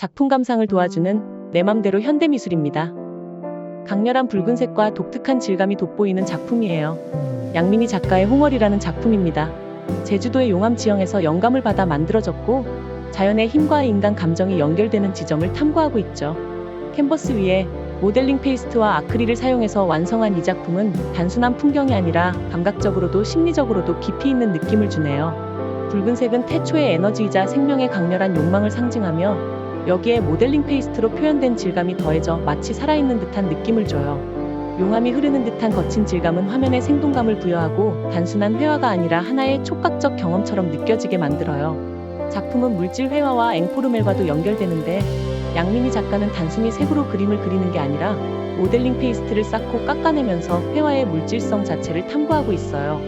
작품 감상을 도와주는 내 맘대로 현대미술입니다. 강렬한 붉은색과 독특한 질감이 돋보이는 작품이에요. 양민희 작가의 홍월이라는 작품입니다. 제주도의 용암 지형에서 영감을 받아 만들어졌고 자연의 힘과 인간 감정이 연결되는 지점을 탐구하고 있죠. 캔버스 위에 모델링 페이스트와 아크릴을 사용해서 완성한 이 작품은 단순한 풍경이 아니라 감각적으로도 심리적으로도 깊이 있는 느낌을 주네요. 붉은색은 태초의 에너지이자 생명의 강렬한 욕망을 상징하며 여기에 모델링 페이스트로 표현된 질감이 더해져 마치 살아있는 듯한 느낌을 줘요. 용암이 흐르는 듯한 거친 질감은 화면에 생동감을 부여하고 단순한 회화가 아니라 하나의 촉각적 경험처럼 느껴지게 만들어요. 작품은 물질 회화와 앵포르멜과도 연결되는데 양민희 작가는 단순히 색으로 그림을 그리는 게 아니라 모델링 페이스트를 쌓고 깎아내면서 회화의 물질성 자체를 탐구하고 있어요.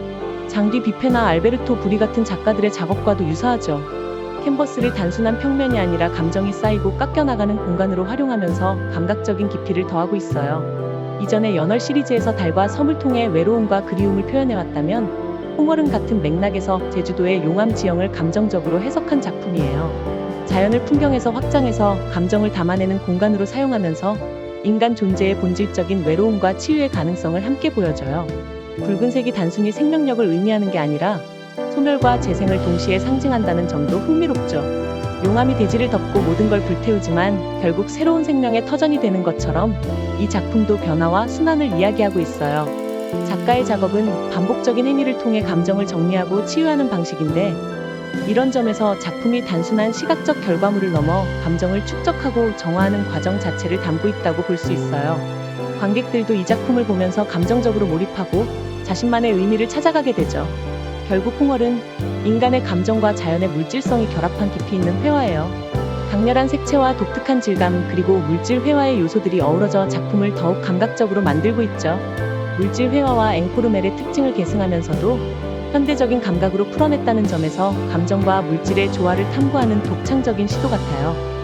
장디 비페나 알베르토 부리 같은 작가들의 작업과도 유사하죠. 캔버스를 단순한 평면이 아니라 감정이 쌓이고 깎여나가는 공간으로 활용하면서 감각적인 깊이를 더하고 있어요. 이전에 연월 시리즈에서 달과 섬을 통해 외로움과 그리움을 표현해왔다면 홍월은 같은 맥락에서 제주도의 용암 지형을 감정적으로 해석한 작품이에요. 자연을 풍경에서 확장해서 감정을 담아내는 공간으로 사용하면서 인간 존재의 본질적인 외로움과 치유의 가능성을 함께 보여줘요. 붉은색이 단순히 생명력을 의미하는 게 아니라 소멸과 재생을 동시에 상징한다는 점도 흥미롭죠. 용암이 대지를 덮고 모든 걸 불태우지만 결국 새로운 생명의 터전이 되는 것처럼 이 작품도 변화와 순환을 이야기하고 있어요. 작가의 작업은 반복적인 행위를 통해 감정을 정리하고 치유하는 방식인데 이런 점에서 작품이 단순한 시각적 결과물을 넘어 감정을 축적하고 정화하는 과정 자체를 담고 있다고 볼 수 있어요. 관객들도 이 작품을 보면서 감정적으로 몰입하고 자신만의 의미를 찾아가게 되죠. 결국 홍월은 인간의 감정과 자연의 물질성이 결합한 깊이 있는 회화예요. 강렬한 색채와 독특한 질감 그리고 물질 회화의 요소들이 어우러져 작품을 더욱 감각적으로 만들고 있죠. 물질 회화와 앵코르멜의 특징을 계승하면서도 현대적인 감각으로 풀어냈다는 점에서 감정과 물질의 조화를 탐구하는 독창적인 시도 같아요.